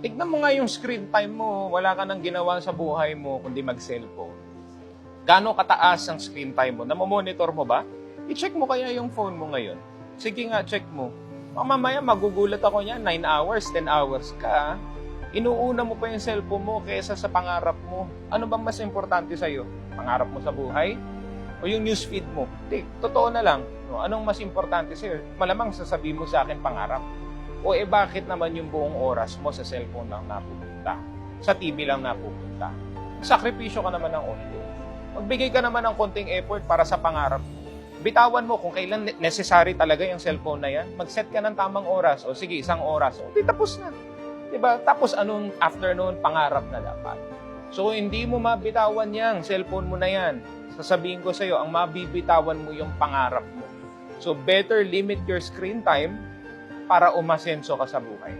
Tignan mo nga yung screen time mo. Wala ka nang ginawa sa buhay mo kundi mag-cellphone. Gano'ng kataas ang screen time mo? Namomonitor mo ba? I-check mo kaya yung phone mo ngayon. Sige nga, check mo. Baka mamaya magugulat ako niyan, 9 hours, 10 hours ka. Inuuna mo pa yung cellphone mo kaysa sa pangarap mo. Ano bang mas importante sa'yo? Pangarap mo sa buhay? O yung newsfeed mo? Hindi, totoo na lang. No, anong mas importante sa'yo? Malamang sasabihin mo sa akin pangarap. O eh bakit naman yung buong oras mo sa cellphone lang napupunta? Sa TV lang napupunta? Sakripisyo ka naman ng onti. Magbigay ka naman ng konting effort para sa pangarap mo. Bitawan mo kung kailan ne- necessary talaga yung cellphone na yan. Mag-set ka ng tamang oras. O sige, isang oras. O di tapos na. Diba? Tapos anong afternoon, pangarap na dapat. So hindi mo mabitawan yan, cellphone mo na yan. Sasabihin ko sa'yo, ang mabibitawan mo yung pangarap mo. So better limit your screen time para umasenso ka sa buhay.